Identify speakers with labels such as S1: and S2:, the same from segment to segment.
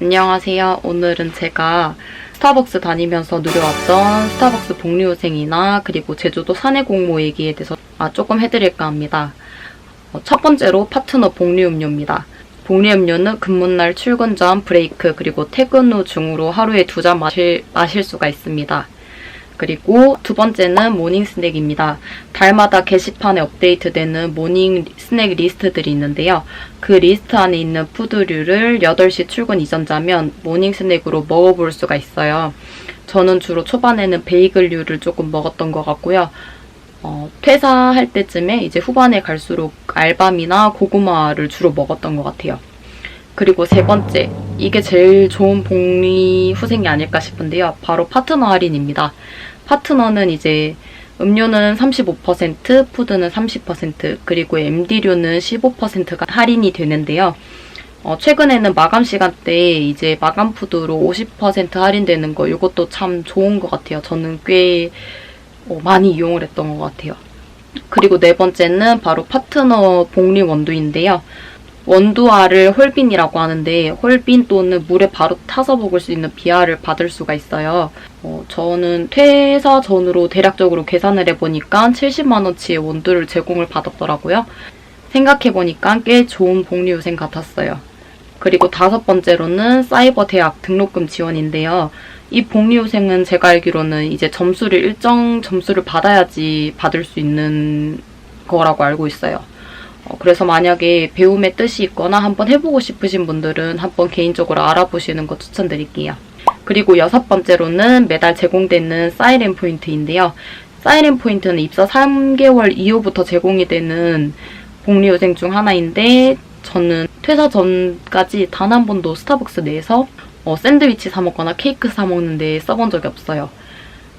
S1: 안녕하세요. 오늘은 제가 스타벅스 다니면서 누려왔던 스타벅스 복리후생이나 그리고 제주도 사내 공모 얘기에 대해서 아, 조금 해드릴까 합니다. 어, 첫 번째로 파트너 복리음료입니다. 복리음료는 근무날 출근 전 브레이크 그리고 퇴근 후 중으로 하루에 두 잔 마실, 마실 수가 있습니다. 그리고 두 번째는 모닝 스낵입니다. 달마다 게시판에 업데이트되는 모닝 스낵 리스트들이 있는데요. 그 리스트 안에 있는 푸드류를 8시 출근 이전자면 모닝 스낵으로 먹어볼 수가 있어요. 저는 주로 초반에는 베이글류를 조금 먹었던 것 같고요. 어, 퇴사할 때쯤에 이제 후반에 갈수록 알밤이나 고구마를 주로 먹었던 것 같아요. 그리고 세 번째, 이게 제일 좋은 복리 후생이 아닐까 싶은데요. 바로 파트너 할인입니다. 파트너는 이제 음료는 35%, 푸드는 30%, 그리고 MD료는 15%가 할인이 되는데요. 어, 최근에는 마감 시간대에 이제 마감 푸드로 50% 할인되는 거 이것도 참 좋은 것 같아요. 저는 꽤 어, 많이 이용을 했던 것 같아요. 그리고 네 번째는 바로 파트너 복리 원두인데요. 원두알을 홀빈이라고 하는데 홀빈 또는 물에 바로 타서 먹을 수 있는 비알을 받을 수가 있어요. 어, 저는 퇴사 전으로 대략적으로 계산을 해보니까 70만원치의 원두를 제공을 받았더라고요. 생각해보니까 꽤 좋은 복리후생 같았어요. 그리고 다섯 번째로는 사이버 대학 등록금 지원인데요. 이 복리후생은 제가 알기로는 이제 점수를 일정 점수를 받아야지 받을 수 있는 거라고 알고 있어요. 어, 그래서 만약에 배움의 뜻이 있거나 한번 해보고 싶으신 분들은 한번 개인적으로 알아보시는 거 추천드릴게요. 그리고 여섯 번째로는 매달 제공되는 사이렌 포인트인데요. 사이렌 포인트는 입사 3개월 이후부터 제공이 되는 복리후생 중 하나인데 저는 퇴사 전까지 단 한 번도 스타벅스 내에서 어, 샌드위치 사 먹거나 케이크 사 먹는데 써본 적이 없어요.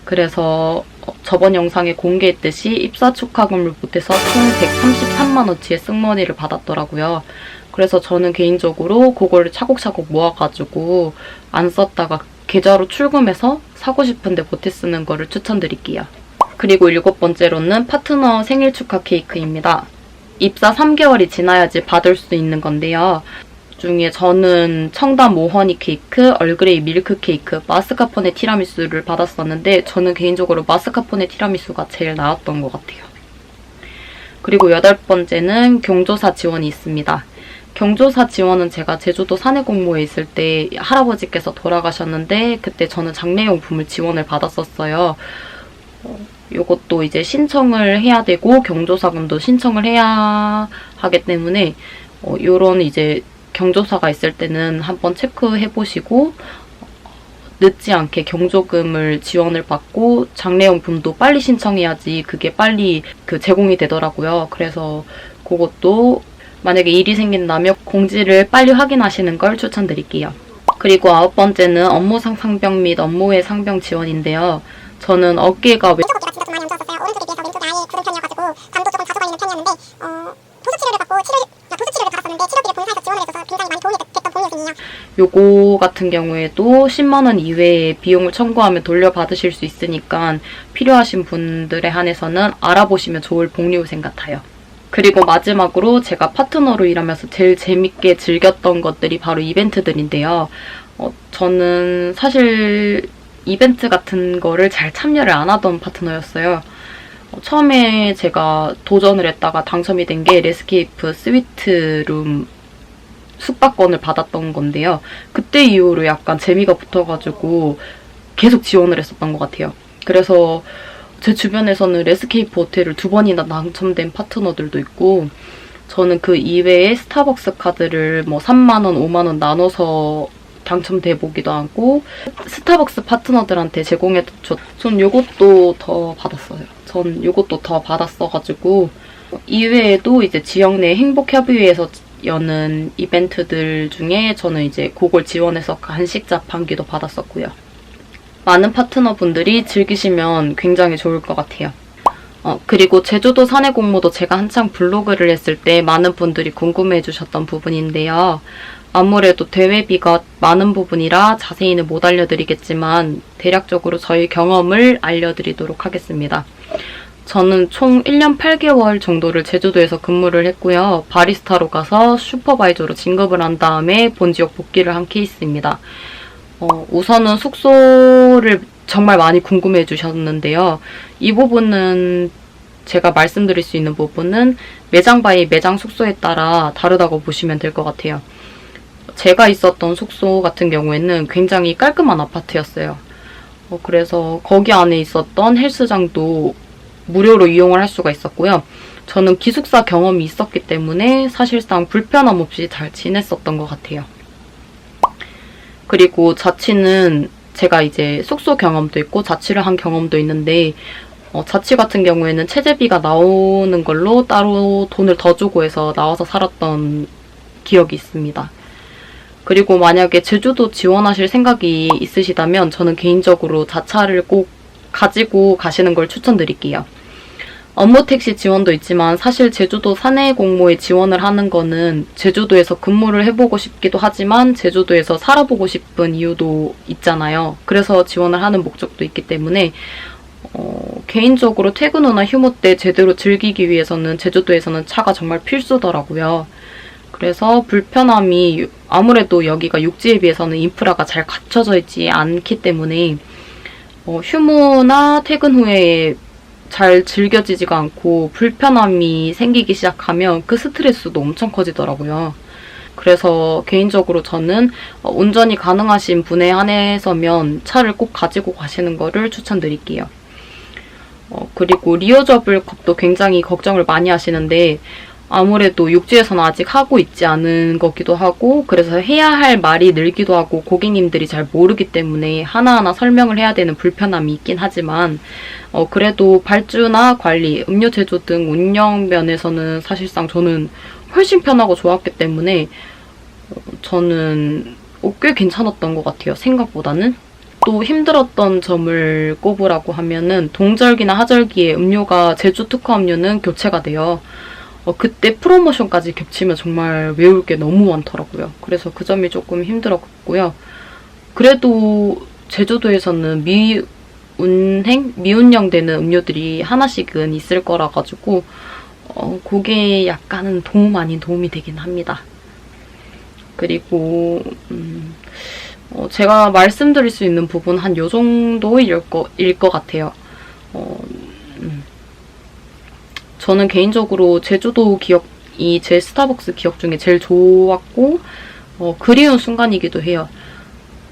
S1: 그래서 어, 저번 영상에 공개했듯이 입사 축하금을 보태서 총 133만원치의 승머니를 받았더라고요. 그래서 저는 개인적으로 그걸 차곡차곡 모아가지고 안 썼다가 계좌로 출금해서 사고 싶은데 보태 쓰는 거를 추천드릴게요. 그리고 일곱 번째로는 파트너 생일 축하 케이크입니다. 입사 3개월이 지나야지 받을 수 있는 건데요. 중에 저는 청담 모허니 케이크, 얼그레이 밀크 케이크, 마스카포네 티라미수를 받았었는데 저는 개인적으로 마스카포네 티라미수가 제일 나았던 것 같아요. 그리고 여덟 번째는 경조사 지원이 있습니다. 경조사 지원은 제가 제주도 사내 공모에 있을 때 할아버지께서 돌아가셨는데 그때 저는 장례용품을 지원을 받았었어요. 어, 요것도 이제 신청을 해야 되고 경조사금도 신청을 해야 하기 때문에 어, 요런 이제 경조사가 있을 때는 한번 체크해 보시고 늦지 않게 경조금을 지원을 받고 장례용품도 빨리 신청해야지 그게 빨리 그 제공이 되더라고요. 그래서 그것도 만약에 일이 생긴다면 공지를 빨리 확인하시는 걸 추천드릴게요. 그리고 아홉 번째는 업무상 상병 및 업무외 상병 지원인데요. 저는 어깨가 왜
S2: 왼쪽 좋았었어요. 오른쪽에 비해서 왼쪽이 아예 굳은 편이어가지고 잠도 조금 자주 걸리는 편이었는데 어, 도수 치료를 받고 치료, 요.
S1: 요거 같은 경우에도 10만원 이외의 비용을 청구하면 돌려받으실 수 있으니까 필요하신 분들에 한해서는 알아보시면 좋을 복리후생 같아요. 그리고 마지막으로 제가 파트너로 일하면서 제일 재밌게 즐겼던 것들이 바로 이벤트들인데요. 어, 저는 사실 이벤트 같은 거를 잘 참여를 안 하던 파트너였어요. 어, 처음에 제가 도전을 했다가 당첨이 된 게 레스케이프 스위트룸 숙박권을 받았던 건데요. 그때 이후로 약간 재미가 붙어가지고 계속 지원을 했었던 것 같아요. 그래서 제 주변에서는 레스케이프 호텔을 두 번이나 당첨된 파트너들도 있고 저는 그 이외에 스타벅스 카드를 뭐 3만원, 5만원 나눠서 당첨돼 보기도 하고 스타벅스 파트너들한테 제공해 줬 전 요것도 더 받았어요. 전 요것도 더 받았어가지고 이외에도 이제 지역 내 행복협의회에서 여는 이벤트들 중에 저는 이제 그걸 지원해서 간식 자판기도 받았었고요. 많은 파트너분들이 즐기시면 굉장히 좋을 것 같아요. 어, 그리고 제주도 사내 공모도 제가 한창 블로그를 했을 때 많은 분들이 궁금해 주셨던 부분인데요. 아무래도 대회비가 많은 부분이라 자세히는 못 알려드리겠지만 대략적으로 저희 경험을 알려드리도록 하겠습니다. 저는 총 1년 8개월 정도를 제주도에서 근무를 했고요. 바리스타로 가서 슈퍼바이저로 진급을 한 다음에 본 지역 복귀를 한 케이스입니다. 어, 우선은 숙소를 정말 많이 궁금해 주셨는데요. 이 부분은 제가 말씀드릴 수 있는 부분은 매장 바이 매장 숙소에 따라 다르다고 보시면 될 것 같아요. 제가 있었던 숙소 같은 경우에는 굉장히 깔끔한 아파트였어요. 어, 그래서 거기 안에 있었던 헬스장도 무료로 이용을 할 수가 있었고요. 저는 기숙사 경험이 있었기 때문에 사실상 불편함 없이 잘 지냈었던 것 같아요. 그리고 자취는 제가 이제 숙소 경험도 있고 자취를 한 경험도 있는데 어, 자취 같은 경우에는 체재비가 나오는 걸로 따로 돈을 더 주고 해서 나와서 살았던 기억이 있습니다. 그리고 만약에 제주도 지원하실 생각이 있으시다면 저는 개인적으로 자차를 꼭 가지고 가시는 걸 추천드릴게요. 업무 택시 지원도 있지만 사실 제주도 사내 공모에 지원을 하는 거는 제주도에서 근무를 해보고 싶기도 하지만 제주도에서 살아보고 싶은 이유도 있잖아요. 그래서 지원을 하는 목적도 있기 때문에 어, 개인적으로 퇴근 후나 휴무 때 제대로 즐기기 위해서는 제주도에서는 차가 정말 필수더라고요. 그래서 불편함이 아무래도 여기가 육지에 비해서는 인프라가 잘 갖춰져 있지 않기 때문에 어, 휴무나 퇴근 후에 잘 즐겨지지가 않고 불편함이 생기기 시작하면 그 스트레스도 엄청 커지더라고요. 그래서 개인적으로 저는 어, 운전이 가능하신 분에 한해서면 차를 꼭 가지고 가시는 거를 추천드릴게요. 어, 그리고 리어저블 컵도 굉장히 걱정을 많이 하시는데 아무래도 육지에서는 아직 하고 있지 않은 거기도 하고 그래서 해야 할 말이 늘기도 하고 고객님들이 잘 모르기 때문에 하나하나 설명을 해야 되는 불편함이 있긴 하지만 어, 그래도 발주나 관리, 음료 제조 등 운영 면에서는 사실상 저는 훨씬 편하고 좋았기 때문에 어, 저는 어, 꽤 괜찮았던 것 같아요. 생각보다는. 또 힘들었던 점을 꼽으라고 하면은 동절기나 하절기에 음료가 제주 특화 음료는 교체가 돼요. 어, 그때 프로모션까지 겹치면 정말 외울 게 너무 많더라고요. 그래서 그 점이 조금 힘들었고요. 그래도 제주도에서는 미 운행, 미운령 되는 음료들이 하나씩은 있을 거라 가지고 어, 그게 약간은 도움 아닌 도움이 되긴 합니다. 그리고 음, 어, 제가 말씀드릴 수 있는 부분 한 요 정도일 거, 일 것 같아요. 어, 음. 저는 개인적으로 제주도 기억이 제 스타벅스 기억 중에 제일 좋았고, 어, 그리운 순간이기도 해요.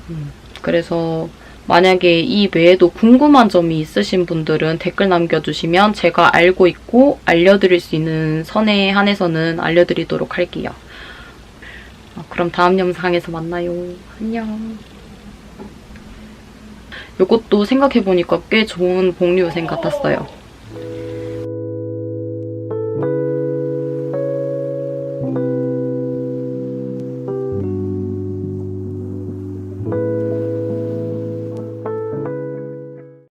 S1: 음, 그래서 만약에 이 외에도 궁금한 점이 있으신 분들은 댓글 남겨주시면 제가 알고 있고 알려드릴 수 있는 선에 한해서는 알려드리도록 할게요. 어, 그럼 다음 영상에서 만나요. 안녕. 이것도 생각해보니까 꽤 좋은 복리후생 같았어요.